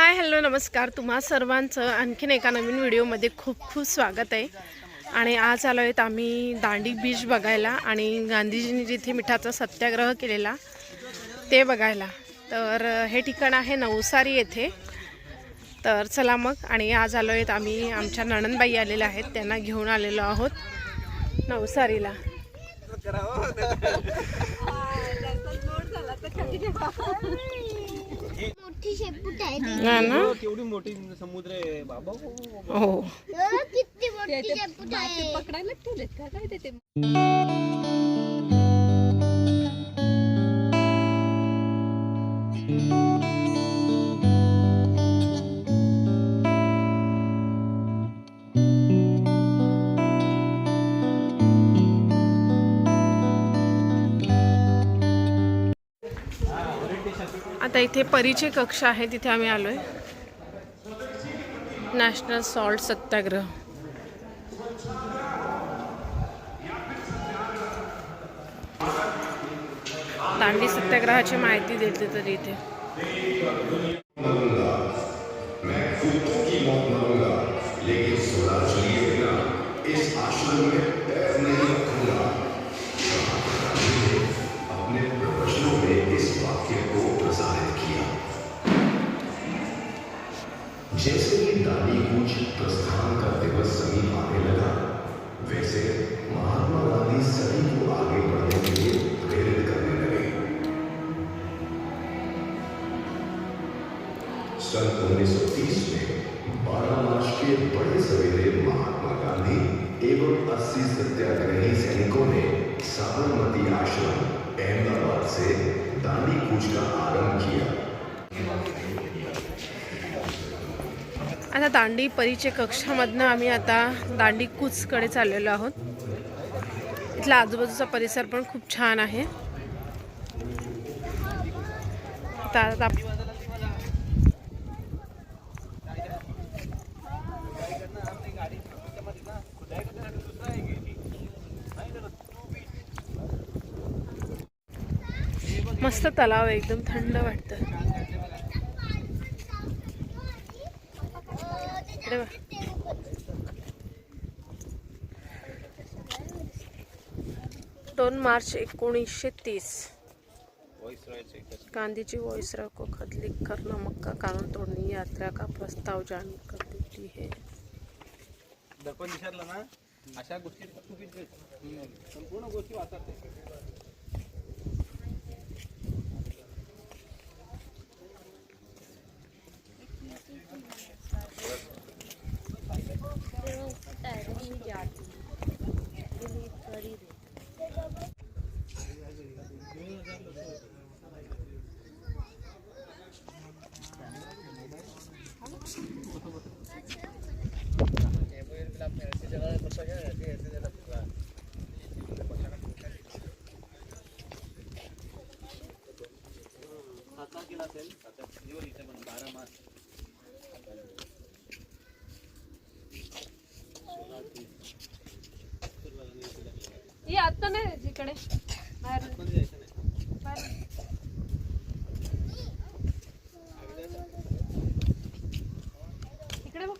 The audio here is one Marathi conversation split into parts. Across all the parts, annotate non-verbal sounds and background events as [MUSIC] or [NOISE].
हाय हॅलो नमस्कार. तुम्हा सर्वांचं आणखीन एका नवीन व्हिडिओमध्ये खूप खूप स्वागत आहे. आणि आज आलो आहेत आम्ही दांडी बीच बघायला आणि गांधीजींनी जिथे मिठाचा सत्याग्रह केलेला ते बघायला. तर हे ठिकाण आहे नवसारी येथे. तर चला मग. आणि आज आलो आहेत आम्ही आमच्या नणनबाई आलेल्या आहेत. त्यांना घेऊन आलेलो आहोत नवसारीला. [LAUGHS] शेपूट आहे ती. ना? ना केवढी मोठी समुद्र आहे. बाबा हो. अं, किती मोठी शेपूट आहे. पकडायला ठेवलेत का? काय ते आता इथे परिचय कक्ष आहे तिथे आम्ही आलोय. National salt Satyagraha. दांडी सत्याग्रहाची माहिती देते तरी इथे. अस्सी सत्याग्रही सैनिकों ने साबरमती आश्रम अहमदाबाद से दांडी कूच का आरंभ किया आता दांडी परिचय कक्षामधनं आम्ही आता दांडी कूचकडे चाललेलो आहोत. इथला आजूबाजूचा परिसर पण खूप छान आहे. आता मस्त तलाव आहे एकदम थंड वाटतं. दोन मार्च एकोणीसशे तीस. गांधी जी वॉइसराव को खत लिख कर नमक का कानून तोड़ने यात्रा का प्रस्ताव जारी कर देती है. दर्पण विचारलं ना? अशा गोष्टी संपूर्ण गोष्टी वाचतात ते. ये आता नाही जिकडे बाहेर बाहेर. इकडे बघ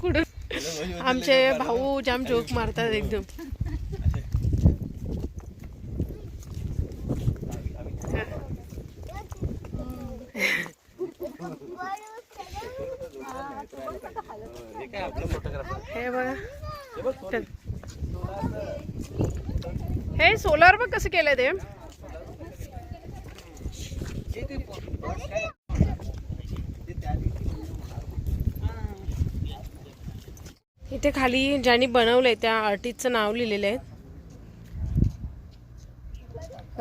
कुठून आमचे भाऊ जाम जोक मारतात एकदम हे काय आपलं फोटोग्राफर हे बघा हे बघ सोनं. हे सोलार बघ कसं केलं ते? ते इथे खाली ज्यांनी बनवलंय त्या आर्टिस्टचं नाव लिहिलेलं आहे.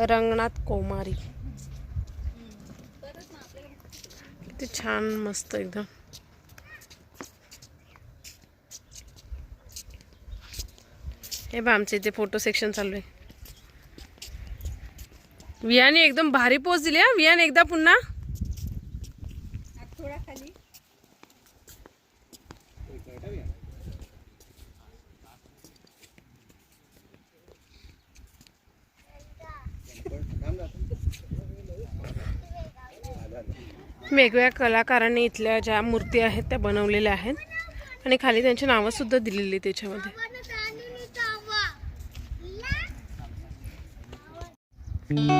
रंगनाथ कोमारी. किती छान मस्त एकदम. हे बा आमचे इथे फोटो सेक्शन चालू आहे. वियाने एकदम भारी पोच दिली हा. वियाने एकदा पुन्हा. थोडा खाली वेगवेगळ्या कलाकारांनी इथल्या ज्या मूर्ती आहेत त्या बनवलेल्या आहेत. आणि खाली त्यांची नावंसुद्धा दिलेली आहेत त्याच्यामध्ये. पण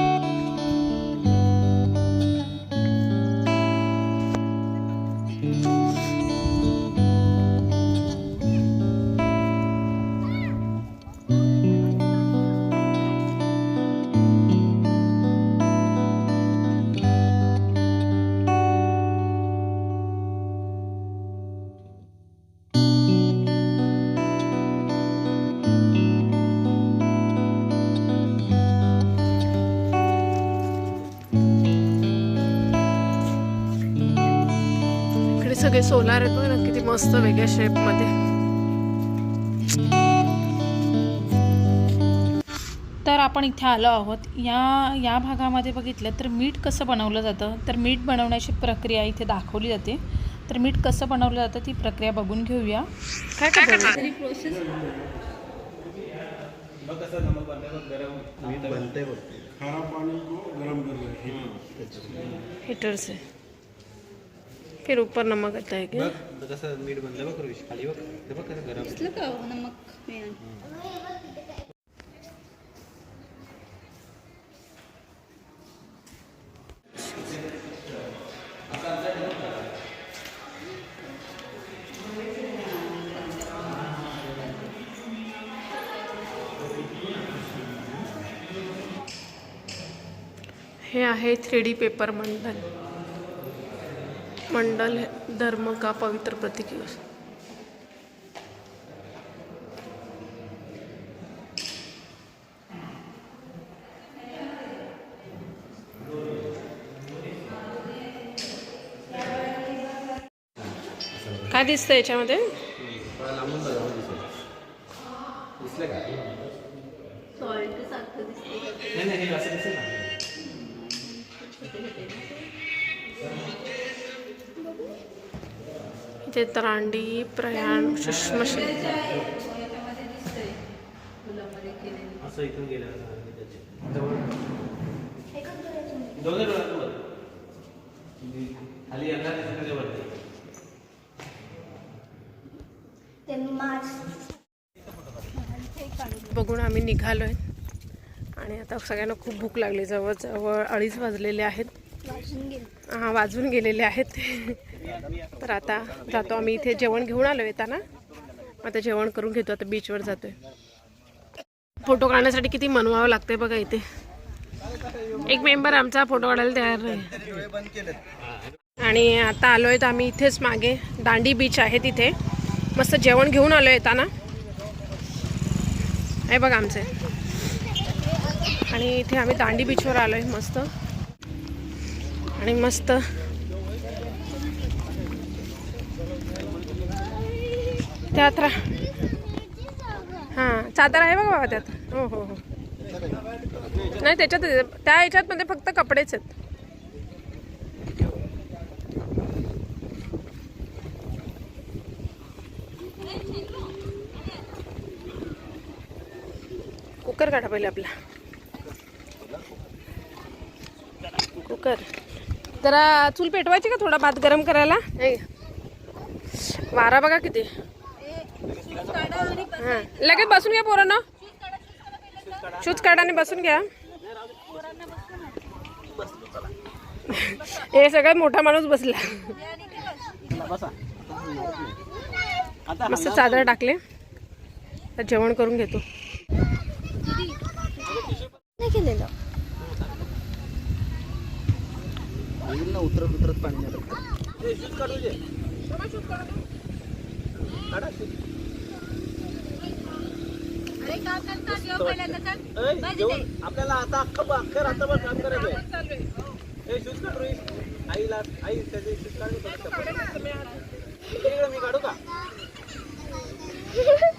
सगळे सोलार आहेत ना किती मस्त वेगळ्या शेपमध्ये तर आपण इथे आलो आहोत. या या भागामध्ये बघितलं तर मीठ कसं बनवलं जातं? तर मीठ बनवण्याची प्रक्रिया इथे दाखवली जाते. तर मीठ कसं बनवलं जातं ती प्रक्रिया बघून घेऊया. काय काय प्रोसेस गरम. हैं. हीटर से. फिर ऊपर नमक आता है क्या बघ कसं मीठ बनलं बघ रुश खाली बघ ते बघ कसं गरम. दिसलं का नमक? मिळालं हे आहे थ्री डी पेपर मंडल मंडल धर्म का पवित्र प्रतीक काय दिसतं याच्यामध्ये? दिसत वरती. ते मास बघून आम्ही निघालो आहे आणि आता सगळ्यांना खूप भूक लागली. जवळजवळ अडीच वाजलेले आहेत. वाजून गेले. हां वाजून गेलेले आहेत. तर आता जातो आम्ही इथे जेवण घेऊन आलो येताना. आता जेवण करून घेतो आता बीचवर जातोय. फोटो काढण्यासाठी किती मनवावं लागतंय बघा इथे. एक मेंबर आमचा फोटो काढायला तयार नाही आणि आता आलो आहेत आम्ही इथेच मागे. दांडी बीच आहे तिथे मस्त जेवण घेऊन आलो येताना. हे बघा आमचे. आणि इथे आम्ही दांडी बीचवर आलो आहे मस्त. आणि मस्त त्यात हां चादर आहे बघा बाबा त्यात. हो हो हो. नाही त्याच्यात त्या ह्याच्यात म्हणजे फक्त कपडेच आहेत. कुकर काढा पहिले आपला. कुकर. जरा चूल पेटवायची का थोडा? भात गरम करायला? नाही. वारा बघा किती. हां लगेच बसून घ्या पोरांना. शूज काढा आणि बसून घ्या. हे सगळ्यात मोठा माणूस बसला. मस्त चादर टाकले. तर जेवण करून घेतो. केलेलं उतरत उतरत पाणी आपल्याला आता अख्खं अख्खं रात्रभर काम करायचंय. हे. शूज काढ रोहित. आईला आई त्याचे शूज काढ मी काढू का? [LAUGHS]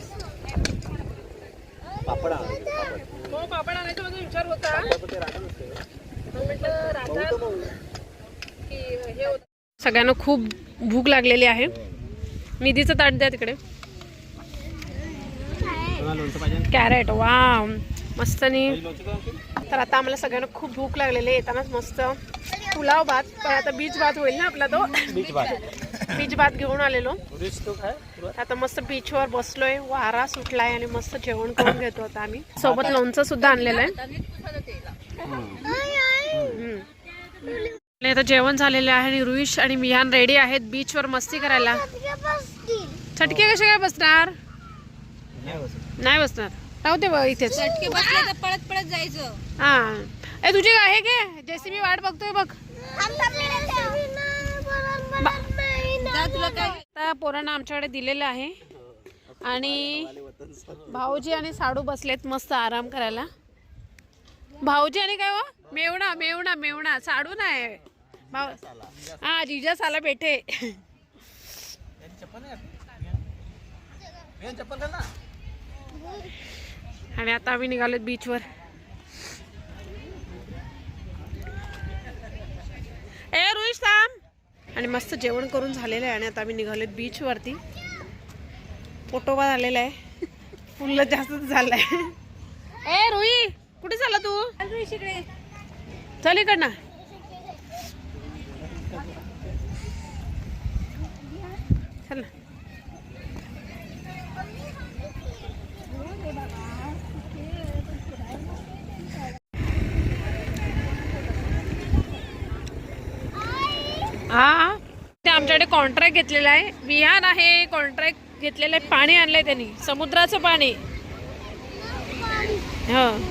पापड. हो पापड आणायचा माझा विचार होता. म्हटलं राधा हे. सगळ्यांना खूप भूक लागलेली आहे. निधीचं ताट द्या तिकडे? कॅरेट वा का आणखी? तर आता आम्हाला सगळ्यांना खूप भूक लागलेली आहे. येतानाच मस्त पुलाव भात पण आता बीच भात होईल ना आपला तो? बीच भात. बीच भात घेऊन आलेलो? आता मस्त बीचवर बसलोय वारा सुटलाय आणि मस्त जेवण [LAUGHS] करून घेतो आता आम्ही. सोबत लोणचं सुद्धा आणलेलं आहे. आता जेवण झालेलं आहे आणि रुईश आणि मिहान रेडी आहेत बीचवर मस्ती करायला. चटके कसे काय बसणार? नाही बसणार. राहू दे इथेच. चटके बसले तर पळत पळत जायचं. हा. ए तुझी आहे के? जेसीबी वाट बघतोय बघ. आता पोरांना आमच्याकडे दिलेलं आहे. आणि भाऊजी आणि साडू बसलेत मस्त आराम करायला. भाऊजी आणि काय वा मेवणा मेवणा मेवणा. साडू नाही. भाऊ हा जिजा साला बेठे आणि आता आम्ही निघालो बीचवर. ए रुईश थांब. आणि मस्त जेवण करून झालेलं आहे आणि आता आम्ही निघालो बीचवरती पोटोबा झालेला आहे. फुल्ल जास्त झालाय. ए रुई कुठे चालला तू? चल इकडनं. हा. ते आमच्याकडे कॉन्ट्रॅक्ट घेतलेला आहे. विहान आहे कॉन्ट्रॅक्ट घेतलेलं आहे. पाणी आणलंय त्यांनी. समुद्राचं पाणी. हो.